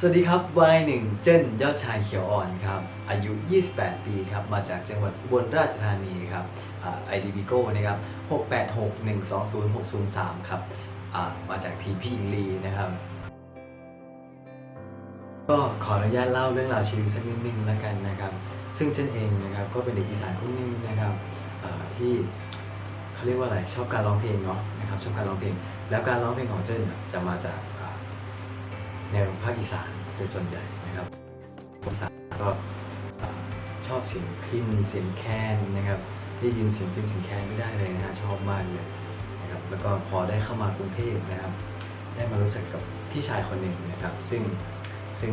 สวัสดีครับวัยหนึ่งเจนยอดชายเขียวอ่อนครับ อายุ 28 ปีครับ มาจากจังหวัดอุบลราชธานีครับไอดีบิโก้นะครับ 686120603 ครับอ่ามาจากทีพีลีนะครับ ก็ขออนุญาตเล่าเรื่องราวชีวิตสักนิดนึงแล้วกันนะครับ ซึ่งเจนเองนะครับ ก็เป็นเด็กอีสานคนนึงนะครับอ่าที่เขาเรียกว่าอะไร ชอบการร้องเพลงเนาะนะครับ ชอบการร้องเพลง แล้วการร้องเพลงของเจนจะมาจาก แนวภาคอีสานเป็นส่วนใหญ่นะครับภาษานก็ชอบเสียงคลินเสียงแค้นนะครับได้ยินเสียงคลินเสียงแค้นไม่ได้เลยนะฮะชอบมากเลยนะครับแล้วก็พอได้เข้ามากรุงเทพนะครับ ได้มารู้จักกับพี่ชายคนหนึ่งนะครับ ซึ่งซึ่ง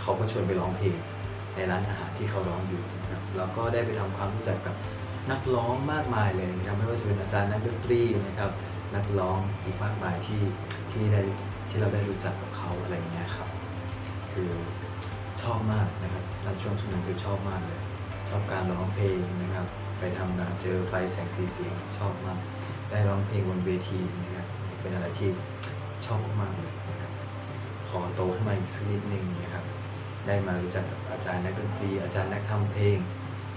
เขาก็ชวนไปร้องเพลง ในร้านอาหารที่เขาร้องอยู่นะครับแล้วก็ได้ไปทำความรู้จักกับนักร้องมากมายเลยนะครับไม่ว่าจะเป็นอาจารย์นักดนตรีนะครับ นักร้องอีกมากมายที่ที่ได้ที่เราได้รู้จักกับเขาอะไรเงี้ยครับ คือชอบมากนะครับตอนช่วงช่วงนั้นคือชอบมากเลย ชอบการร้องเพลงนะครับ ไปทำงานเจอไฟแสงสีเสียงชอบมาก ได้ร้องเพลงบนเวทีนะครับเป็นอะไรที่ชอบมากเลยนะครับพอโตขึ้นมาอีกสักนิดนึงนะครับ ได้มารู้จักกับอาจารย์นักดนตรีอาจารย์นักทำเพลง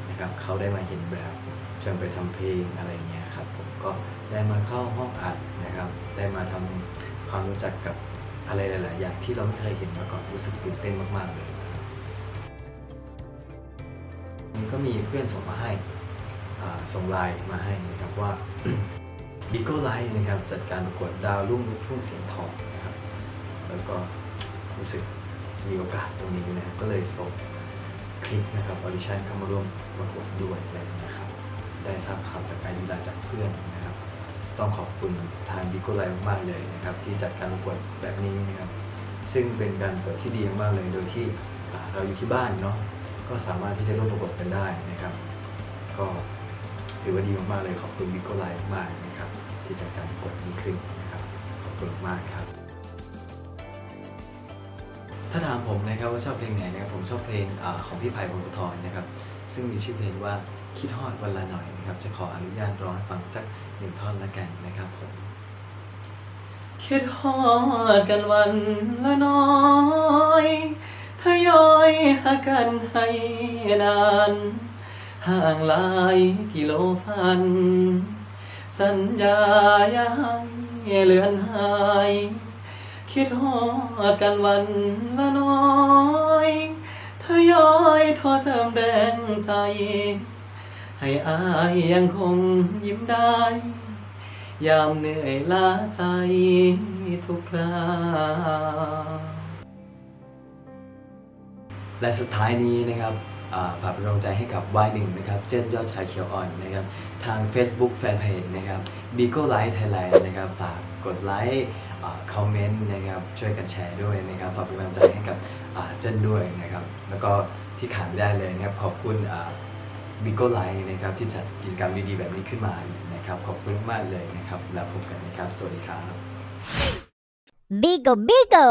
นะครับเขาได้มาเห็นแบบชวนไปทำเพลงอะไรเงี้ยครับผมก็ได้มาเข้าห้องอัดนะครับ ได้มาทำความรู้จักกับอะไรหลาย ๆ อย่างที่เราไม่เคยเห็นมาก่อนรู้สึกตื่นเต้นมาก ๆ เลยมันก็มีเพื่อนส่งมาให้ส่งไลน์มาให้นะครับว่าดิโก้ไลท์นะครับจัดการประกวดดาวรุ่งลูกทุ่งเสียงทองนะครับแล้วก็รู้สึก มีโอกาสตรงนี้นะครับก็เลยส่งคลิปนะครับออดิชั่นเข้ามาร่วมประกวดด้วยอะไรอย่างเงี้ยนะครับ ได้ทราบข่าวจากการดีลาจากเพื่อนนะครับ ต้องขอบคุณทางดิโกไลมากๆเลยนะครับ ที่จัดการประกวดแบบนี้นะครับ ซึ่งเป็นการเปิดที่ดีมากๆเลย โดยที่เราอยู่ที่บ้านเนาะก็สามารถที่จะร่วมประกวดกันได้นะครับ ก็ถือว่าดีมากๆเลยขอบคุณดิโกไลมากนะครับ ที่จัดการประกวดนี้ขึ้นนะครับขอบคุณมากครับ ถ้าถามผมนะครับว่าชอบเพลงไหนนะครับผมชอบเพลงอของพี่ไผ่พงศธรนะครับ ซึ่งมีชื่อเพลงว่าคิดฮอดวันละหน่อยนะครับ จะขออนุญาตร้องฟังสักหนึ่งท่อนละกันนะครับผมคิดฮอดกันวันละน้อยทยอยหากันให้นานห่างหลายกิโลพัน สัญญาอย่าให้เลือนหาย คิดฮอดกันวันละน้อยทยอยทอเติมแรงใจ ให้อายยังคงยิ้มได้ ยามเหนื่อยล้าใจทุกคราและสุดท้ายนี้นะครับฝากเป็นกำลังใจให้กับ Y1 นะครับ เจนยอดชายเขียวอ่อนนะครับ ทาง Facebook Fanpage นะครับ b i g o Live Thailand นะครับ ฝากกดไลค์ คอมเมนต์นะครับช่วยกันแชร์ด้วยนะครับฝากเป็นกำลังใจให้กับเจนด้วยนะครับแล้วก็ที่ขาดไม่ได้เลยนะครับขอบคุณบิโก้ไลน์นะครับที่จัดกิจกรรมดีๆแบบนี้ขึ้นมานะครับขอบคุณมากเลยนะครับแล้วพบกันนะครับ สวัสดีครับ Bigo Bigo